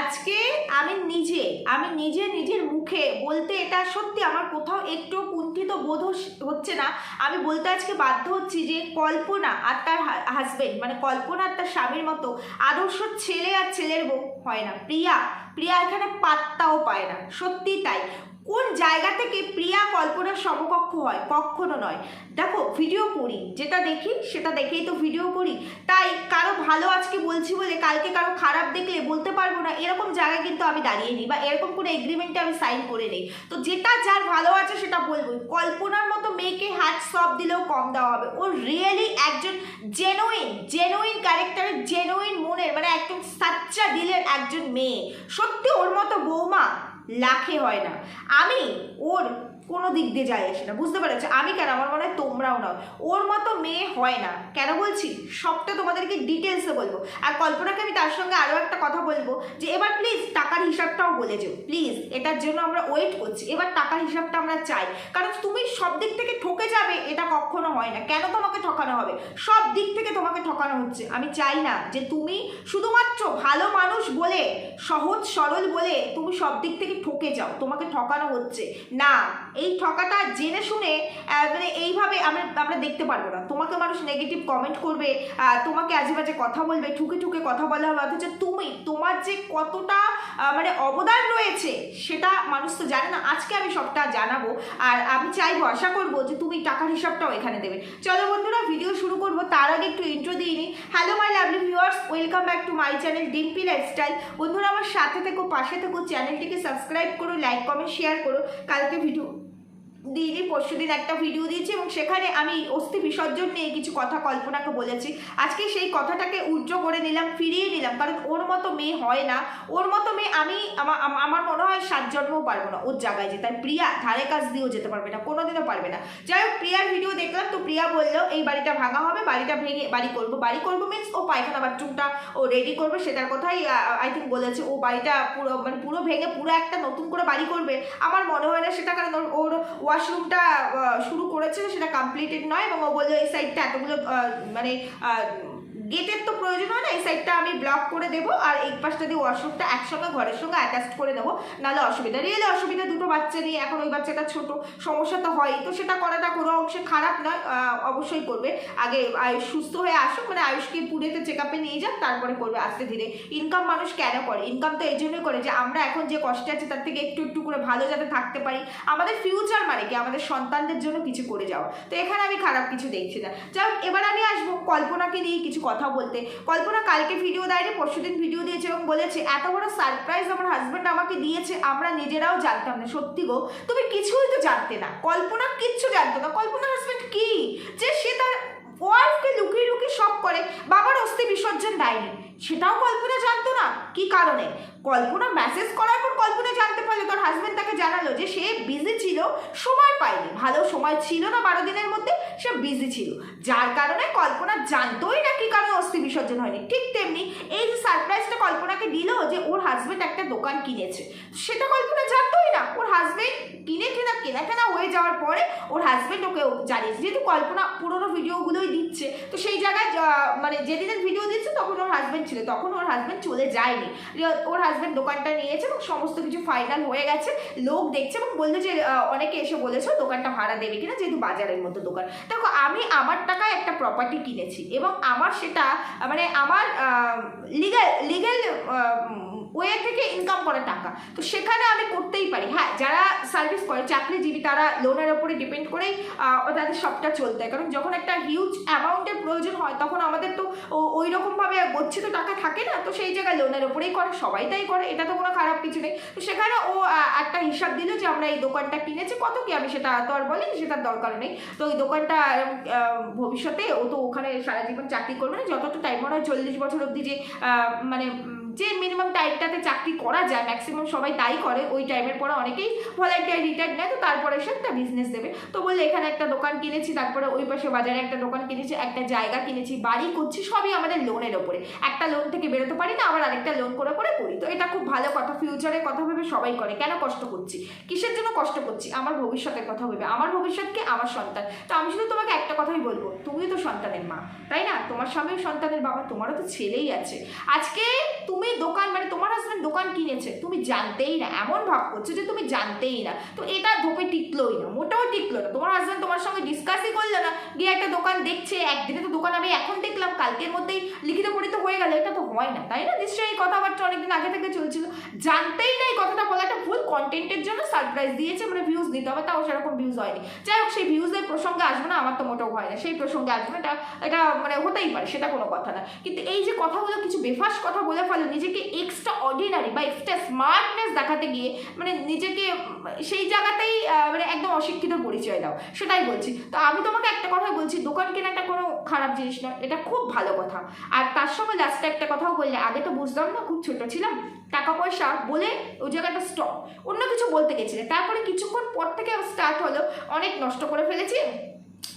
আজকে আমি নিজে আমি নিজে নিজের মুখে বলতে এটা সত্যি আমার কোথাও একটু কুণ্ঠিত বোধ হচ্ছে না। আমি বলতে আজকে বাধ্য হচ্ছি যে কল্পনা আর তার হাজবেন্ড মানে কল্পনা আর তার স্বামীর মতো আদর্শ ছেলে আর ছেলের হয় না। প্রিয়া প্রিয়া এখানে পাত্তাও পায় না। সত্যি তাই। কোন জায়গা থেকে প্রিয়া কল্পনার সমকক্ষ হয়? কখনো নয়। দেখো ভিডিও করি। যেটা দেখি, সেটা দেখেই তো ভিডিও করি। তাই কারও ভালো আজকে বলছি বলে, কালকে কারও খারাপ দেখলে বলতে পারব না, এরকম জায়গায় কিন্তু আমি দাঁড়িয়ে নিই বা এরকম কোনো এগ্রিমেন্টে আমি সাইন করে নিই। তো যেটা যার ভালো আছে সেটা বলব কল্পনার মতো মেয়েকে হ্যাট সব দিলেও কম দেওয়া হবে। ও রিয়েলি একজন জেনুইন জেনুইন ক্যারেক্টারের জেনুইন মনের মানে একদম সাচ্চা দিলের একজন মেয়ে। সত্যি ওর মতো বৌমা লাখে হয় না। আমি ওর কোনো দিক দিয়ে যায় আসে না, বুঝতে পেরেছ? আমি কেন? আমার মনে হয় তোমরাও নয় ওর মতো মেয়ে হয় না। কেন বলছি? সবটা তোমাদেরকে ডিটেলসে বলব। আর কল্পনাকে আমি তার সঙ্গে আরও একটা কথা বলব যে, এবার প্লিজ টাকার হিসাবটাও বলে যেও। প্লিজ এটার জন্য আমরা ওয়েট করছি। এবার টাকার হিসাবটা আমরা চাই। কারণ তুমি সব দিক থেকে ঠকে যাবে, এটা কখনো হয় না। কেন তোমাকে ঠকানো হবে? সব দিক থেকে তোমাকে ঠকানো হচ্ছে। আমি চাই না যে তুমি শুধুমাত্র ভালো মানুষ বলে, সহজ সরল বলে তুমি সব দিক থেকে ঠকে যাও। তোমাকে ঠকানো হচ্ছে। না এই ঠকাটা জেনে শুনে মানে এইভাবে আমরা আমরা দেখতে পারব না। তোমাকে মানুষ নেগেটিভ কমেন্ট করবে তোমাকে আজে বাজে কথা বলবে, ঠুকে ঠুকে কথা বলা হবে অথচ তুমি, তোমার যে কতটা মানে অবদান রয়েছে, সেটা মানুষ তো জানে না। আজকে আমি সবটা জানাব, আর আমি চাইব, আশা করব যে তুমি টাকার হিসাবটাও এখানে দেবে। চলো বন্ধুরা ভিডিও শুরু করব, তার আগে একটু ইন্ট্রো দিই নিই। Hello my lovely viewers welcome back to my channel Dimpi lifestyle বন্ধুরা, আমার সাথে থেকো, পাশে থেকো চ্যানেলটিকে সাবস্ক্রাইব করো লাইক কমেন্ট শেয়ার করো। কালকে ভিডিও দিইনি পরশু দিন একটা ভিডিও দিয়েছি এবং সেখানে আমি অস্থি বিসর্জন নিয়ে কিছু কথা কল্পনাকে বলেছি। আজকে সেই কথাটাকে উজ্জ্ব করে নিলাম, ফিরিয়ে নিলাম, কারণ ওর মতো মেয়ে হয় না। ওর মতো মেয়ে আমি, আমা- আমা- আমার মনে হয় সাত জন্মও পারব না ওর জায়গায় যেতে। আর প্রিয়া ধারে কাজ দিয়েও যেতে পারবে না, কোনোদিনও পারবে না। যাই হোক, প্রিয়ার ভিডিও দেখলাম তো প্রিয়া বলল, এই বাড়িটা ভাঙা হবে, বাড়িটা ভেঙে বাড়ি করব। বাড়ি করব মিনস ও পায়খানা বাথরুমটা ও রেডি করবে সেটার কথাই আই থিঙ্ক বলেছে, ও বাড়িটা পুরো মানে পুরো ভেঙে পুরো একটা নতুন করে বাড়ি করবে। আমার মনে হয় না সেটা, কারণ ওর ওয়াশরুমটা শুরু করেছে সেটা কমপ্লিটেড নয় এবং ও বলল এই সাইডটা এতগুলো মানে গেটের তো প্রয়োজন হয় না, এই সাইডটা আমি ব্লক করে দেবো আর এই পাশটা দিয়ে ওয়াশরুমটা একসঙ্গে, ঘরের সঙ্গে অ্যাটাচ করে দেবো নাহলে অসুবিধা রিয়েলি অসুবিধা, দুটো বাচ্চা নিয়ে, এখন ওই বাচ্চাটা ছোট, সমস্যা তো হয় তো সেটা করাটা কোনো অংশে খারাপ নয় অবশ্যই করবে। আগে আয়ুষ সুস্থ হয়ে আসুক মানে আয়ুষকে পুনেতে চেক আপে নিয়ে যাক, তারপরে করবে আস্তে ধীরে। ইনকাম মানুষ কেন করে? ইনকাম তো এই জন্যই করে যে আমরা এখন যে কষ্টে আছি, তার থেকে একটু একটু করে ভালো যাতে থাকতে পারি। আমাদের ফিউচার মানে কি? আমাদের সন্তানদের জন্য কিছু করে যাওয়া। তো এখানে আমি খারাপ কিছু দেখছি না। যাই এবার আমি আসব। কল্পনাকে নিয়ে কিছু কথা বলতে। কল্পনা কালকে ভিডিও দেয়নি, পরশুদিন ভিডিও দিয়েছে এবং বলেছে, এত বড় সারপ্রাইজ আমার হাজব্যান্ড আমাকে দিয়েছে, আমরা নিজেরাও জানতাম না। সত্যি গো, তুমি কিছুই তো জানতে না। কল্পনা কিচ্ছু জানতো না। কল্পনা হাজব্যান্ড কি? যে সে তার ওয়াইফকে লুকিয়ে লুকিয়ে সব করে, বাবার অস্থি বিসর্জন দেয়নি। সেটাও কল্পনা জানতো না। কি কারণে? কল্পনা মেসেজ করার পর কল্পনা জানতে পারল, তোর হাজবেন্ড তাকে জানালো যে সে বিজি ছিল, সময় পায়নি। ভালো সময় ছিল না বারো দিনের মধ্যে, সে বিজি ছিল। যার কারণে কল্পনা জানতোই না কি কারণে অস্থি বিসর্জন হয়নি। ঠিক তেমনি এই যে সারপ্রাইজটা কল্পনাকে দিল যে ওর হাজবেন্ড একটা দোকান কিনেছে, সেটা কল্পনা জানতোই না। ওর হাজবেন্ড কিনে কেনা কেনা কেনা হয়ে যাওয়ার পরে ওর হাজবেন্ড ওকে জানিয়েছে। যেহেতু কল্পনা পুরোনো ভিডিওগুলোই দিচ্ছে, তো সেই জায়গায় মানে যেদিনের ভিডিও দিচ্ছে, তখন ওর হাজবেন্ড ছিল। তখন ওর হাজবেন্ড চলে যায়নি। ওর হাজবেন্ড দোকানটা নিয়েছে এবং সমস্ত কিছু ফাইনাল হয়ে গেছে। লোক দেখছে এবং বলল যে অনেকে এসে বলেছে দোকানটা ভাড়া দেবে কিনা, যেহেতু বাজারের মতো দোকান। দেখো, আমি আমার টাকায় একটা প্রপার্টি কিনেছি এবং আমার সেটা মানে আমার লিগাল লিগাল ওয়ে থেকে ইনকাম করা টাকা। তো সেখানে আমি করতেই পারি। হ্যাঁ যারা সার্ভিস করে, চাকরিজীবী, তারা লোনের ওপরে ডিপেন্ড করেই তাদের সবটা চলতে হয়। কারণ যখন একটা হিউজ অ্যামাউন্টের প্রয়োজন হয়, তখন আমাদের তো ওই রকমভাবে গচ্ছিত টাকা থাকে না, তো সেই জায়গায় লোনের ওপরেই করে সবাই। তাই করে, এটা তো কোনো খারাপ কিছু নেই। তো সেখানে ও একটা হিসাব দিল যে আমরা এই দোকানটা কিনেছি, কত কি আমি সেটা তো আর বলিনি, সেটার দরকার নেই। তো ওই দোকানটা ভবিষ্যতে ও তো ওখানে সারা জীবন চাকরি করবে না। যতটা টাইম ওরা চল্লিশ বছর অব্দি যে মানে যে মিনিমাম টাইমটাতে চাকরি করা যায় ম্যাক্সিমাম সবাই তাই করে। ওই টাইমের পরে অনেকেই ভলান্টিয়ার রিটায়ার নেয়, তো তারপরে সে একটা বিজনেস দেবে। তো বললে, এখানে একটা দোকান কিনেছি, তারপরে ওই পাশে বাজারে একটা দোকান কিনেছি, একটা জায়গা কিনেছি, বাড়ি করছি, সবই আমাদের লোনের ওপরে। একটা লোন থেকে বেরোতে পারি না, আবার আরেকটা লোন করে করে করি। তো এটা খুব ভালো কথা ফিউচারের কথা ভেবে সবাই করে। কেন কষ্ট করছি? কিসের জন্য কষ্ট করছি? আমার ভবিষ্যতের কথা ভেবে। আমার ভবিষ্যৎকে আমার সন্তান। তো আমি শুধু তোমাকে একটা কথাই বলব তুমিও তো সন্তানের মা, তাই না? তোমার স্বামীও সন্তানের বাবা, তোমারও তো ছেলেই আছে। আজকে তুমি দোকান মানে তোমার হাজব্যান্ড দোকান কিনেছে, তুমি জানতেই না, এমন ভাব করছ যে তুমি জানতেই না। তো এটা ধোপে টিকলোই না, মোটেও টিকলো না। তোমার হাজব্যান্ড তোমার সঙ্গে ডিসকাসই করল না, গিয়ে একটা দোকান দেখছে, একদিনে তো দোকান আমি এখন দেখলাম, কালকের মধ্যেই লিখিত পড়িত হয়ে গেল, এটা তো হয় না, তাই না? নিশ্চয়ই এই কথাবার্তা অনেকদিন আগে থেকে চলছিল। জানতেই না এই কথাটা বলা একটা ভুল কন্টেন্টের জন্য সারপ্রাইজ দিয়েছে মানে ভিউজ দিতে হবে, তাও সেরকম ভিউজ হয়নি। যাই হোক, সেই ভিউজের প্রসঙ্গে আসবে না, আমার তো মোটেও হয় না, সেই প্রসঙ্গে আসবে না, এটা এটা মানে হতেই পারে, সেটা কোনো কথা না। কিন্তু এই যে কথাগুলো কিছু বেফাস কথা বলে ফেলো নিজেকে এক্সট্রা অর্ডিনারি বা এক্সট্রা স্মার্টনেস দেখাতে গিয়ে মানে নিজেকে সেই জায়গাতেই মানে একদম অশিক্ষিত পরিচয় দাও। সেটাই বলছি। তো আমি তোমাকে একটা কথাই বলছি, দোকান কেনাটা কোনো খারাপ জিনিস নয়, এটা খুব ভালো কথা। আর তার সঙ্গে লাস্টে একটা কথাও বললে, আগে তো বুঝতাম না, খুব ছোট ছিলাম, টাকা পয়সা বলে ওই জায়গাটা স্টপ অন্য কিছু বলতে গেছিলে, তারপরে কিছুক্ষণ পর থেকে স্টার্ট হলো, অনেক নষ্ট করে ফেলেছি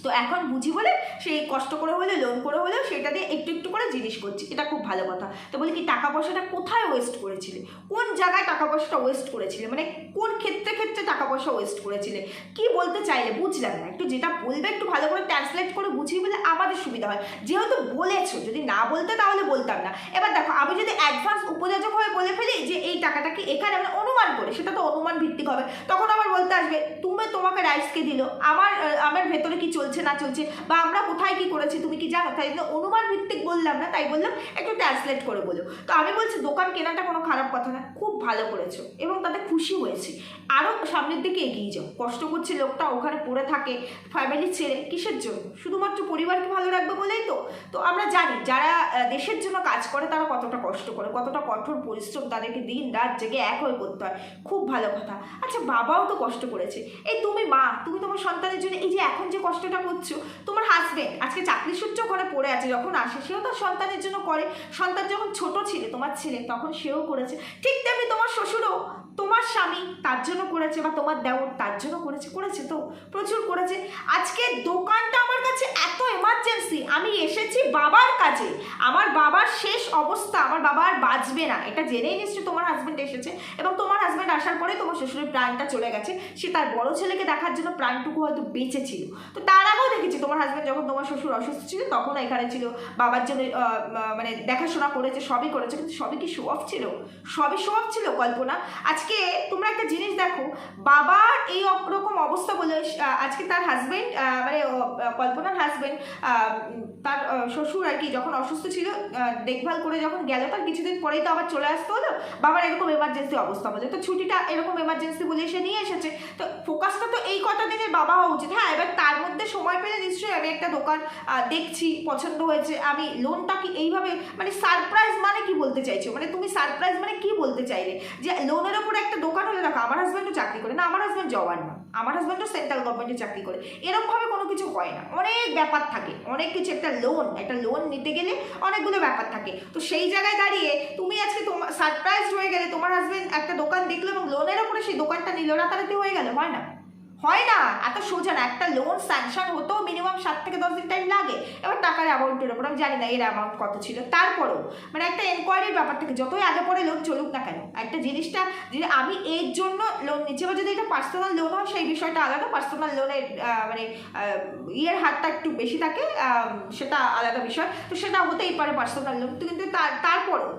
তো এখন বুঝি বলে সেই কষ্ট করে হলে লোন করে হলেও সেটা দিয়ে একটু একটু করে জিনিস করছি, এটা খুব ভালো কথা। তো বলি কি, টাকা পয়সাটা কোথায় ওয়েস্ট করেছিলে? কোন জায়গায় টাকা পয়সাটা ওয়েস্ট করেছিলে? মানে কোন ক্ষেত্রে ক্ষেত্রে টাকা পয়সা ওয়েস্ট করেছিলে? কি বলতে চাইলে? বুঝলাম না। একটু যেটা বলবে, একটু ভালো করে ট্রান্সলেট করে বুঝিয়ে বলে আমাদের সুবিধা হয়। যেহেতু বলেছ, যদি না বলতে তাহলে বলতাম না। এবার দেখো, আমি যদি অ্যাডভান্স উপযোজক হয়ে বলে ফেলি যে এই টাকাটা কি এখানে আমরা অনুমান করে, সেটা তো অনুমান ভিত্তিক হবে। তখন আবার বলতে আসবে, তুমি তোমাকে রাইসকে দিল। আমার আমার ভেতরে কি চলছে, না চলছে, বা আমরা কোথায় কি করেছি, তুমি কি জানো? তাই অনুমান ভিত্তিক বললাম না, তাই বললাম একটু ট্রান্সলেট করে বলো তো আমি বলছি, দোকান কেনাটা কোনো খারাপ কথা না, খুব ভালো করেছ এবং তাতে খুশি হয়েছি। আরও সামনের দিকে এগিয়ে যাও। কষ্ট করছে লোকটা, ওখানে পড়ে থাকে ফ্যামিলি ছেড়ে, কিসের জন্য? শুধুমাত্র পরিবারকে ভালো রাখবে বলেই তো। তো আমরা জানি, যারা দেশের জন্য কাজ করে, তারা কতটা কষ্ট করে, কতটা কঠোর পরিশ্রম তাদেরকে দিন রাত জেগে এক হয়ে করতে হয়। খুব ভালো কথা। আচ্ছা বাবাও তো কষ্ট করেছে। এই তুমি মা, তুমি তোমার সন্তানের জন্য, এই যে এখন যে কষ্টটা করছ, তোমার হাজবেন্ড আজকে চাকরি সূত্রে ওখানে পড়ে আছে, যখন আসে, সেও তো সন্তানের জন্য করে। সন্তান যখন ছোট ছিল, তোমার ছেলে, তখন সেও করেছে। ঠিক তেমনি তোমার শ্বশুরও তোমার স্বামী তার জন্য করেছে বা তোমার দেওর তার জন্য করেছে করেছে তো, প্রচুর করেছে। আজকে দোকানটা আমার কাছে এত এমার্জেন্সি আমি এসেছি বাবার কাছে আমার বাবার শেষ অবস্থা, আমার বাবা আর বাঁচবে না। এটা জেনেই নিশ্চয়ই তোমার হাজব্যান্ড এসেছে এবং তোমার হাজব্যান্ড আসার পরে তোমার শ্বশুরের প্রাণটা চলে গেছে। সে তার বড় ছেলেকে দেখার জন্য প্রাণটুকু হয়তো বেঁচে ছিল। তো তার আগেও দেখেছি, তোমার হাজব্যান্ড যখন তোমার শ্বশুর অসুস্থ ছিল, তখন এখানে ছিল। বাবার জন্য মানে দেখাশোনা করেছে, সবই করেছে, কিন্তু সবই কি শো অফ ছিল? সবই শো অফ ছিল, কল্পনা? আজকে তোমরা একটা জিনিস দেখো, বাবার এই রকম অবস্থা বলে আজকে তার হাজব্যান্ড মানে কল্পনার হাজবেন্ড তার শ্বশুর আর কি যখন অসুস্থ ছিল দেখভাল করে যখন গেল, তার কিছুদিন পরেই তো আবার চলে আসতে হলো। বাবার এরকম এমার্জেন্সি অবস্থা বলে। তো ছুটিটা এরকম এমার্জেন্সি বলে সে নিয়ে এসেছে। তো ফোকাসটা তো এই কটা দিনের বাবা হওয়া উচিত। হ্যাঁ এবার সময় পেলে নিশ্চয়ই আমি একটা দোকান দেখছি, পছন্দ হয়েছে। আমি লোনটা কি এইভাবে মানে সারপ্রাইজ মানে কি বলতে চাইছো? মানে তুমি সারপ্রাইজ মানে কি বলতে চাইলে? যে লোনের ওপরে একটা দোকান হলে দেখো, আমার হাজব্যান্ডও চাকরি করে না, আমার হাজব্যান্ড জওয়ান না। আমার হাজব্যান্ডও সেন্ট্রাল গভর্নমেন্টে চাকরি করে। এরকমভাবে কোনো কিছু হয় না। অনেক ব্যাপার থাকে। অনেক কিছু, একটা লোন একটা লোন নিতে গেলে অনেকগুলো ব্যাপার থাকে। তো সেই জায়গায় দাঁড়িয়ে তুমি আজকে তোমার সারপ্রাইজ হয়ে গেলে তোমার হাজব্যান্ড একটা দোকান দেখল এবং লোনের ওপরে সেই দোকানটা নিল, রাতারাতি হয়ে গেল, হয় না? হয় না এত সোজা না একটা লোন স্যাংশন হতো মিনিমাম সাত থেকে দশ দিন টাইম লাগে এবার টাকার অ্যামাউন্টের ওপর আমি জানি না এর অ্যামাউন্ট কত ছিল। তারপরেও মানে একটা এনকোয়ারির ব্যাপার থেকে, যতই আগে পরে লোন চলুক না কেন, একটা জিনিসটা যে আমি এর জন্য লোন নিচ্ছি এবার যদি এটা পার্সোনাল লোন হয়, সেই বিষয়টা আলাদা। পার্সোনাল লোনের মানে ইয়ের হারটা একটু বেশি থাকে সেটা আলাদা বিষয়। তো সেটা হতেই পারে পার্সোনাল লোন তো কিন্তু তার,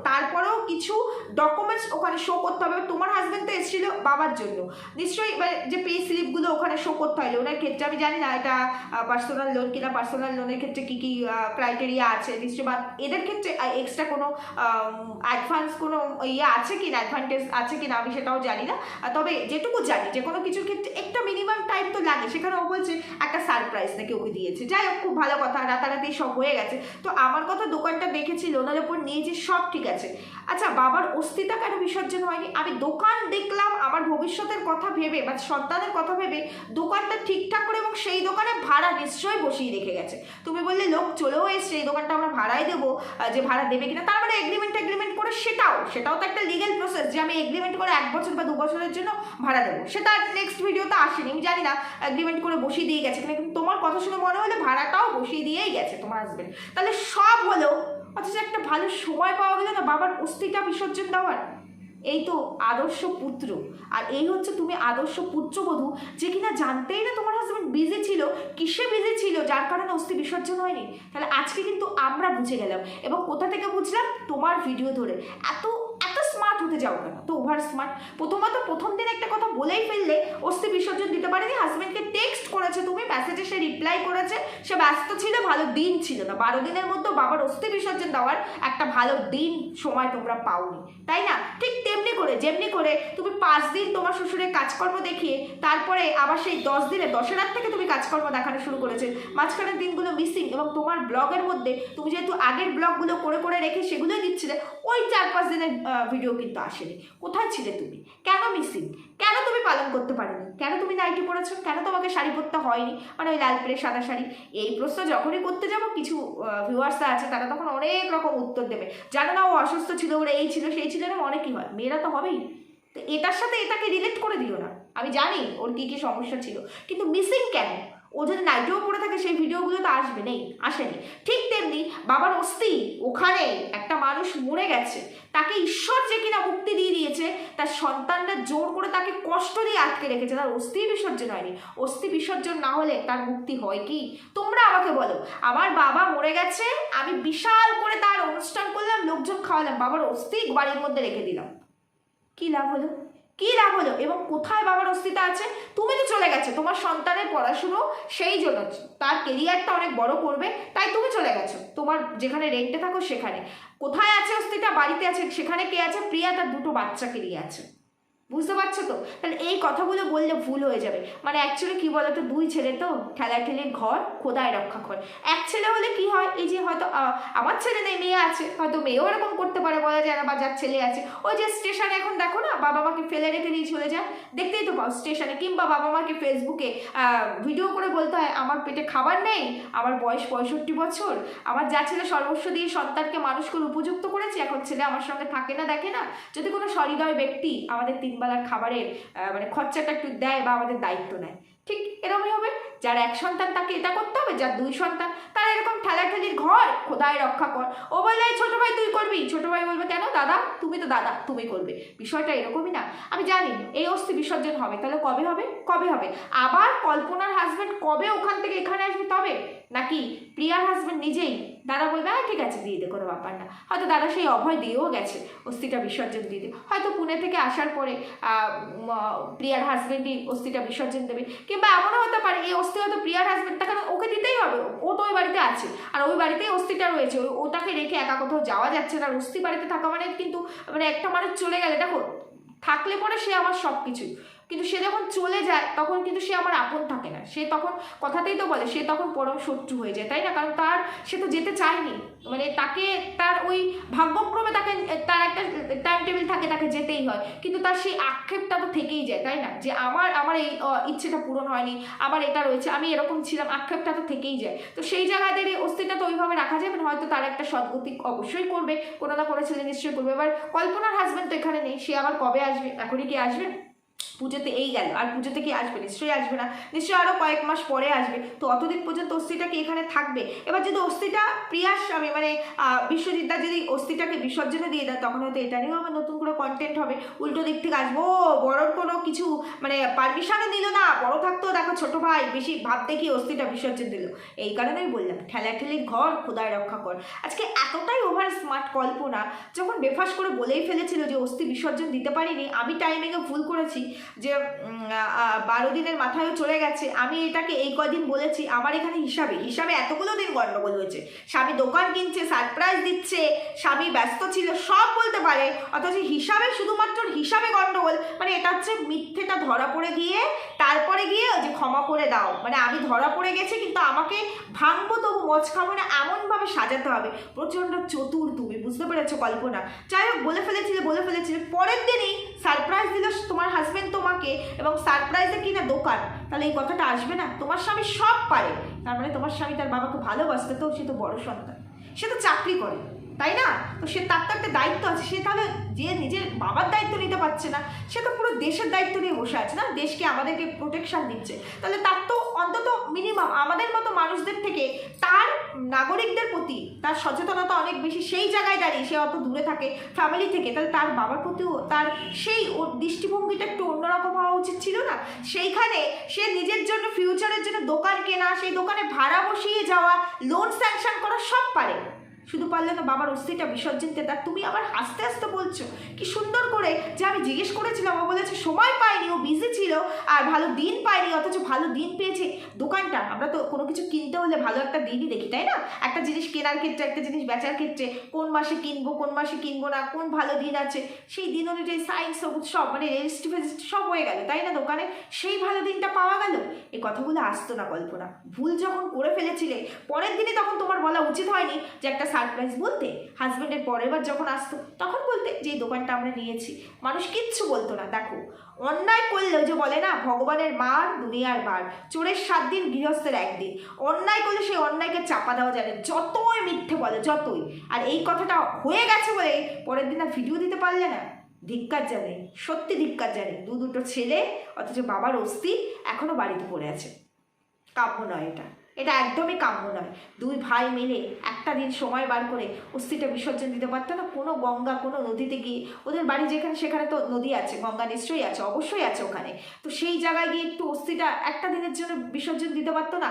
তারপরেও কিছু ডকুমেন্টস ওখানে শো করতে হবে। তোমার হাজব্যান্ড তো এসেছিল বাবার জন্য। নিশ্চয়ই মানে যে পে স্লিপগুলো ওখানে শো করতে হয় লোনের ক্ষেত্রে, আমি জানি না এটা পার্সোনাল লোন কিনা পার্সোনাল লোনের ক্ষেত্রে কী কী ক্রাইটেরিয়া আছে নিশ্চয়ই বা এদের ক্ষেত্রে এক্সট্রা কোনো অ্যাডভান্স কোনো ইয়ে আছে কি না অ্যাডভান্টেজ আছে কি না আমি সেটাও জানি না। তবে যেটুকু জানি যে কোনো কিছুর ক্ষেত্রে একটা মিনিমাম টাইম তো লাগে। সেখানে ও বলছে, একটা সারপ্রাইজ নাকি ওকে দিয়েছে। যাই হোক, খুব ভালো কথা, রাতারাতি সব হয়ে গেছে। তো আমার কথা দোকানটা দেখেছি, লোনের ওপর নিয়েছি সব ঠিক আছে। আচ্ছা বাবার অস্তিত্ব কেন বিসর্জন হয়নি? আমি দোকান দেখলাম, আমার ভবিষ্যতের কথা ভেবে, বা সন্তানের কথা ভেবে দোকানটা ঠিকঠাক করে এবং সেই দোকানে ভাড়া নিশ্চয়ই বসিয়ে রেখে গেছে। তুমি বললে, লোক চলেও এসছে, এই দোকানটা আমরা ভাড়াই দেবো যে ভাড়া দেবে কিনা, তার মানে এগ্রিমেন্ট এগ্রিমেন্ট করে সেটাও সেটাও তো একটা লিগেল প্রসেস যে আমি এগ্রিমেন্ট করে এক বছর বা দু বছরের জন্য ভাড়া দেবো। সেটা নেক্সট ভিডিওতে আসেনি, আমি জানি না এগ্রিমেন্ট করে বসিয়ে দিয়ে গেছে কিন্তু তোমার কথা শুনে মনে হলে ভাড়াটাও বসিয়ে দিয়েই গেছে তোমার হাজবেন্ড তাহলে সব হলেও অথচ একটা ভালো সময় পাওয়া গেল না, বাবার অস্থিটা বিসর্জন দেওয়ার। এই তো আদর্শ পুত্র। আর এই হচ্ছে তুমি আদর্শ পুত্রবধূ, যে কিনা জানতেই না তোমার হাজবেন্ড বিজি ছিল, কিসে বিজি ছিল, যার কারণে অস্থি বিসর্জন হয়নি। তাহলে আজকে কিন্তু আমরা বুঝে গেলাম এবং কোথা থেকে বুঝলাম? তোমার ভিডিও ধরে। এত এত স্মার্ট হতে যাও কেন? তো ওভার স্মার্ট প্রথমত প্রথম দিন একটা কথা বলেই ফেললে অস্থি বিসর্জন দিতে পারেনি। হাজবেন্ডকে টেক্সট করেছে তুমি মেসেজে সে রিপ্লাই করেছে। সে ব্যস্ত ছিল, ভালো দিন ছিল না। বারো দিনের মধ্যে বাবার অস্থি বিসর্জন দেওয়ার একটা ভালো দিন সময় তোমরা পাওনি। তাই না? ঠিক তেমনি করে, যেমনি করে তুমি পাঁচ দিন তোমার শ্বশুরের কাজকর্ম দেখিয়ে তারপরে আবার সেই দশ দিনে, দশের রাত থেকে তুমি কাজকর্ম দেখানো শুরু করেছে। মাঝখানের দিনগুলো মিসিং এবং তোমার ব্লগের মধ্যে তুমি যেহেতু আগের ব্লগগুলো করে করে রেখে সেগুলোই দিচ্ছিলে, ওই চার পাঁচ দিনের ভিডিও কিন্তু আসেনি। কোথায় ছিলে তুমি? কেন মিসিং কেন তুমি পালন করতে পারোনি? কেন তুমি নাইটি পরেছো? কেন তোমাকে শাড়ি পরতে হয়নি? মানে ওই লাল পেরে সাদা শাড়ি, এই প্রশ্ন যখনই করতে যাব, কিছু ভিউয়ার্সরা আছে, তারা তখন অনেক রকম উত্তর দেবে। জানো না ও অসুস্থ ছিল ওরা এই ছিল, সেই ছিল না অনেকই হয়? মেয়েরা তো হবেই। তো এটার সাথে এটাকে রিলেট করে দিও না। আমি জানি ওর কী কী সমস্যা ছিল। কিন্তু মিসিং কেন? ও যদি নাইটেও পড়ে থাকে, সেই ভিডিওগুলো তো আসবে, নেই, আসেনি। ঠিক তেমনি বাবার অস্থি ওখানে একটা মানুষ মরে গেছে। তাকে ঈশ্বর যে কিনা মুক্তি দিয়ে দিয়েছে, তার সন্তানরা জোর করে তাকে কষ্ট দিয়ে আটকে রেখেছে। তার অস্থি বিসর্জন হয়নি। অস্থি বিসর্জন না হলে তার মুক্তি হয় কি? তোমরা আমাকে বলো, আমার বাবা মরে গেছে, আমি বিশাল করে তার অনুষ্ঠান করলাম, লোকজন খাওয়ালাম, বাবার অস্থি বাড়ির মধ্যে রেখে দিলাম। কি লাভ হলো? কি লাভ হলো? এবং কোথায় বাবার অস্তিত্ব আছে? তুমি তো চলে গেছো। তোমার সন্তানের পড়াশুনো সেই জন্য। তার কেরিয়ারটা অনেক বড় করবে, তাই তুমি চলে গেছো। তোমার যেখানে রেন্টে থাকো, সেখানে। কোথায় আছে অস্তিত্ব বাড়িতে আছে। সেখানে কে আছে? প্রিয়া, তার দুটো বাচ্চাকে নিয়ে আছে। বুঝতে পারছ তো? তাহলে এই কথাগুলো বললে ভুল হয়ে যাবে। মানে অ্যাকচুয়ালি কী বলতো? দুই ছেলে তো ঠেলাঠেলির ঘর খোদায় রক্ষা করে এক ছেলে হলে কি হয়? এই যে হয়তো আমার ছেলে নেই, মেয়ে আছে, হয়তো মেয়েও এরকম করতে পারে বলা যায় না, বা যার ছেলে আছে। ওই যে স্টেশনে এখন দেখো না, বাবা মাকে ফেলে রেখে দিয়ে চলে যায়। দেখতেই তো পাও স্টেশনে কিংবা বাবা মাকে ফেসবুকে ভিডিও করে বলতে হয়, আমার পেটে খাবার নেই, আমার বয়স পঁয়ষট্টি বছর, আমার যা ছেলে সর্বস্ব দিয়ে সন্তানকে মানুষ করে উপযুক্ত করেছে, এখন ছেলে আমার সঙ্গে থাকে না, দেখে না? যদি কোনো সহৃদয় ব্যক্তি আমাদের তিনবেলার খাবারের মানে খরচাটা একটু দেয় বা আমাদের দায়িত্ব নেয়। ঠিক এরকমই হবে যার এক সন্তান তাকে এটা করতে হবে, যার দুই সন্তান, তার এরকম ঠেলাঠেলির ঘর খোদায় রক্ষা কর। ও বললে, "এই ছোট ভাই, তুই করবি? ছোট ভাই বলবে, কেন দাদা? তুমি তো দাদা, তুমি করবে। বিষয়টা এরকমই না। আমি জানি এই অস্থি বিসর্জন হবে, তাহলে কবে হবে? কবে হবে? আবার কল্পনার হাজবেন্ড কবে ওখান থেকে এখানে আসবে, তবে? নাকি প্রিয়ার হাজবেন্ড নিজেই? দাদা বলবে হ্যাঁ ঠিক আছে, দিয়ে দে, কোনো ব্যাপার না। হয়তো দাদা সেই অভয় দিয়েও গেছে, অস্থিটা বিসর্জন দিয়ে দে হয়তো পুনে থেকে আসার পরে প্রিয়ার হাজবেন্ডই অস্থিটা বিসর্জন দেবে। কিংবা এমনও হতে পারে, এই অস্থি হয়তো প্রিয়ার হাজব্যান্ড তাকে ওকে দিতেই হবে। ও তো ওই বাড়িতে আছে। আর ওই বাড়িতেই অস্থিটা রয়েছে। ওটাকে রেখে একা কোথাও যাওয়া যাচ্ছে না। অস্থি বাড়িতে থাকা মানে কিন্তু মানে একটা মানুষ চলে গেলে, দেখো, থাকলে পরে সে আমার সব কিছুই কিন্তু সে যখন চলে যায়, তখন কিন্তু সে আমার আপন থাকে না। সে তখন, কথাতেই তো বলে, সে তখন পরম শত্রু হয়ে যায়, তাই না? কারণ তার, সে তো যেতে চায়নি। মানে তাকে, তার ওই ভাগ্যক্রমে তাকে, তার একটা টাইম টেবিল থাকে, তাকে যেতেই হয়। কিন্তু তার সেই আক্ষেপটা তো থেকেই যায়, তাই না? যে আমার আমার এই ইচ্ছেটা পূরণ হয়নি, আমার এটা রয়েছে, আমি এরকম ছিলাম, আক্ষেপটা তো থেকেই যায়। তো সেই জায়গাতে এই অস্থিটা তো ওইভাবে রাখা যাবে না হয়তো তার একটা সদ্গতি অবশ্যই করবে, কোনো না কোনো ছেলে নিশ্চয়ই করবে। এবার কল্পনার হাজবেন্ড তো এখানে নেই, সে আবার কবে আসবে? এখনই কি আসবে? পুজোতে এই গেল আর পুজোতে কি আসবে? নিশ্চয়ই আসবে না। নিশ্চয়ই আরও কয়েক মাস পরে আসবে। তো অতদিন পর্যন্ত অস্থিটা কি এখানে থাকবে? এবার যদি অস্থিটা প্রিয়ার স্বামী মানে আহ, বিশ্বজিৎদা যদি অস্থিটাকে বিসর্জনে দিয়ে দেয় তখন হয়তো এটা নিয়েও আমার নতুন করে কন্টেন্ট হবে। উল্টো দিক থেকে আসব ও, বড়োর কোনো কিছু মানে পারমিশনও দিল না। বড় থাকতেও দেখো ছোট ভাই বেশি ভাব দেখি অস্থিটা বিসর্জন দিল? এই কারণেই বললাম ঠেলাঠেলির ঘর খোদায় রক্ষা কর। আজকে এতটাই ওভার স্মার্ট কল্পনা যখন বেফাস করে বলেই ফেলেছিল যে অস্থি বিসর্জন দিতে পারিনি আমি টাইমিংয়ে ভুল করেছি। যে বারো দিনের মাথায়ও চলে গেছে, আমি এটাকে এই কদিন বলেছি, আমার এখানে হিসাবে হিসাবে এতগুলো দিন গণ্ডগোল হয়েছে। স্বামী দোকান কিনছে সারপ্রাইজ দিচ্ছে, স্বামী ব্যস্ত ছিল, সব বলতে পারে, অথচ হিসাবে শুধুমাত্র হিসাবে গণ্ডগোল মানে এটা হচ্ছে মিথ্যেটা ধরা পড়ে গিয়ে, তারপরে গিয়ে যে ক্ষমা করে দাও। মানে আমি ধরা পড়ে গেছি, কিন্তু আমাকে ভাঙবো তবু মচ খাব না এমনভাবে সাজাতে হবে। প্রচণ্ড চতুর তুমি, বুঝতে পেরেছ কল্পনা? যাই হোক, বলে ফেলেছিলে বলে ফেলেছিলে, পরের দিনই সারপ্রাইজ দিল তোমার হাজব্যান্ড তোমাকে এবং সারপ্রাইজে কিনা দোকান। তাহলে এই কথাটা আসবে না। তোমার স্বামী সব পারে। তার মানে তোমার স্বামী তার বাবাকে ভালোবাসবে, তো সে তো বড় সন্তান। সে তো চাকরি করে। তাই না? তো সে তার তো একটা দায়িত্ব আছে, সে তাহলে যে নিজের বাবার দায়িত্ব নিতে পারছে না, সে তো পুরো দেশের দায়িত্ব নিয়ে বসে আছে না? দেশকে আমাদেরকে প্রোটেকশান দিচ্ছে। তাহলে তার তো অন্তত মিনিমাম আমাদের মতো মানুষদের থেকে তার নাগরিকদের প্রতি তার সচেতনতা অনেক বেশি। সেই জায়গায় দাঁড়িয়ে সে অত দূরে থাকে ফ্যামিলি থেকে, তাহলে তার বাবার প্রতিও তার সেই দৃষ্টিভঙ্গিটা একটু অন্যরকম হওয়া উচিত ছিল না? সেইখানে সে নিজের জন্য ফিউচারের জন্য দোকান কেনা, সেই দোকানে ভাড়া বসিয়ে যাওয়া লোন স্যাংশন করা সব পারে। শুধু পারলে না বাবার অস্থিটা বিসর্জন দিতে আর তুমি আবার হাসতে হাসতে বলছো, কি সুন্দর করে যে আমি জিজ্ঞেস করেছিলাম, ও বলেছে সময় পাইনি, ও বিজি ছিল, আর ভালো দিন পাইনি, অথচ ভালো দিন পেয়েছে। দোকানটা, আমরা তো কোনো কিছু কিনতে হলে ভালো একটা দিনই দেখি, তাই না? একটা জিনিস কেনার ক্ষেত্রে, একটা জিনিস বেচার ক্ষেত্রে, কোন মাসে কিনবো, কোন মাসে কিনবো না, কোন ভালো দিন আছে, সেই দিন অনুযায়ী সাইন্স সবুজ সব মানে রেজিস্ট্রি ফেজিস্ট্রি সব হয়ে গেল, তাই না দোকানে? সেই ভালো দিনটা পাওয়া গেল? এই কথাগুলো আসতো না কল্পনা। ভুল যখন করে ফেলেছিলে, পরের দিনে তখন তোমার বলা উচিত হয়নি যে একটা সারপ্রাইজ বলতে হাজব্যান্ডের পরের বার যখন আসতো, তখন বলতে যে দোকানটা আমরা নিয়েছি, মানুষ কিচ্ছু বলতো না, দেখো। অন্যায় করলেও যে বলে না, ভগবানের মার দুনিয়ার বার, চোরের সাত দিন গৃহস্থের একদিন। অন্যায় করলে সেই অন্যায়কে চাপা দেওয়া যাবে যতই মিথ্যে বলে, যতই। আর এই কথাটা হয়ে গেছে বলে পরের দিন আর ভিডিও দিতে পারলে না। ধিক্কার জানে, সত্যি ধিক্কার জানে। দু দুটো ছেলে, অথচ বাবার অস্থি এখনও বাড়িতে পড়ে আছে। কাব্য নয় এটা। এটা একদমই কাম্য নয়। দুই ভাই মিলে একটা দিন সময় বার করে অস্থিটা বিসর্জন দিতে পারতো না। কোনো গঙ্গা, কোনো নদীতে গিয়ে ওদের বাড়ি যেখানে সেখানে তো নদী আছে, গঙ্গা নিশ্চয়ই আছে, অবশ্যই আছে ওখানে। তো সেই জায়গায় গিয়ে একটু অস্থিটা একটা দিনের জন্য বিসর্জন দিতে পারতো না।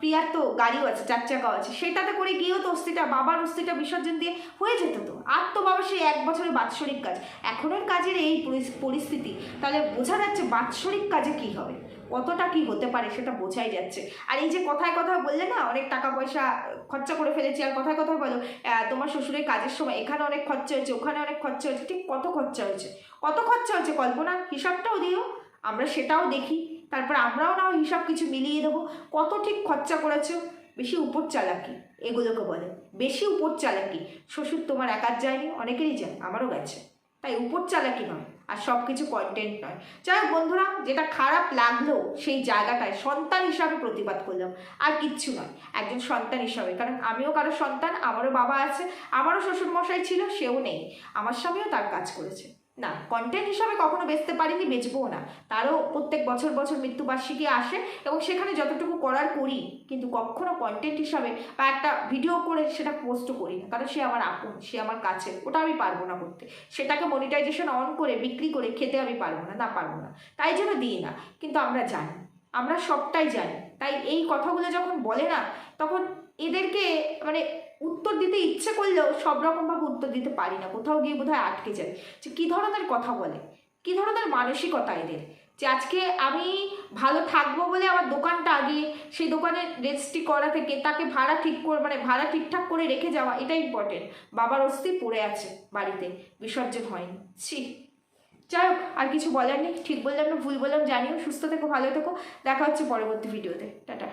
প্রিয়ার তো গাড়িও আছে চার চাকাও আছে। সেটাতে করে গিয়েও তো অস্থিটা বাবার অস্থিটা বিসর্জন দিয়ে হয়ে যেত তো। আর তো বাবা সেই এক বছরের বাৎসরিক কাজ। এখনের কাজের এই পরিস্থিতি। তাহলে বোঝা যাচ্ছে বাৎসরিক কাজে কি হবে। কতটা কি হতে পারে সেটা বোঝাই যাচ্ছে। আর এই যে কথায় কথায় বললে না, অনেক টাকা পয়সা খরচা করে ফেলেছি, আর কথায় কথায় বলো তোমার শ্বশুরের কাজের সময় এখানে অনেক খরচা হয়েছে, ওখানে অনেক খরচা হয়েছে, ঠিক কত খরচা হয়েছে? কত খরচা হয়েছে কল্পনা? হিসাবটাও দিও, আমরা সেটাও দেখি। তারপর আমরাও না হিসাব কিছু মিলিয়ে দেবো। কত ঠিক খরচা করেছ? বেশি উপর চালাকি, এগুলোকে বলে। বেশি উপর চালাকি। শ্বশুর তোমার একার যায়নি, অনেকেরই যায়, আমারও গেছে। তাই উপর চালাকি নয়। আর সব কিছু কন্টেন্ট নয়। যাই হোক বন্ধুরা, যেটা খারাপ লাগল সেই জায়গাটায় সন্তান হিসাবে প্রতিবাদ করলাম। আর কিচ্ছু নয়, একজন সন্তান হিসাবে। কারণ আমিও কারও সন্তান, আমারও বাবা আছে, আমারও শ্বশুরমশাই ছিল, সেও নেই। আমার স্বামীও তার কাজ করেছে। না কন্টেন্ট হিসাবে কখনো বেচতে পারিনি, বেচবও না। তারও প্রত্যেক বছর বছর মৃত্যুবার্ষিকী আসে এবং সেখানে যতটুকু করার করি, কিন্তু কখনো কন্টেন্ট হিসাবে বা একটা ভিডিও করে সেটা পোস্টও করি না, কারণ সে আমার আপন, সে আমার কাছে ওটা আমি পারব না করতে। সেটাকে মনিটাইজেশন অন করে, বিক্রি করে খেতে আমি পারব না না পারব না। তাই জন্য দিই না, কিন্তু আমরা জানি, আমরা সবটাই জানি। তাই এই কথাগুলো যখন বলে না, তখন এদেরকে মানে উত্তর দিতে ইচ্ছে করলেও সব রকমভাবে উত্তর দিতে পারি না। কোথাও গিয়ে বোধহয় আটকে যায় যে কী ধরনের কথা বলে? কী ধরনের মানসিকতা এদের? যে আজকে আমি ভালো থাকব বলে আমার দোকানটা আগে, সেই দোকানের রেজিস্ট্রি করা থেকে, তাকে ভাড়া ঠিক করে মানে ভাড়া ঠিকঠাক করে রেখে যাওয়া এটা ইম্পর্টেন্ট বাবার অস্থি পড়ে আছে বাড়িতে, বিসর্জন হয়নি। ছি। যাই হোক, আর কিছু বলার নেই। ঠিক বললাম না, ভুল বললাম, জানিও। সুস্থ থেকো, ভালো থেকো। দেখা হচ্ছে পরবর্তী ভিডিওতে টাটা।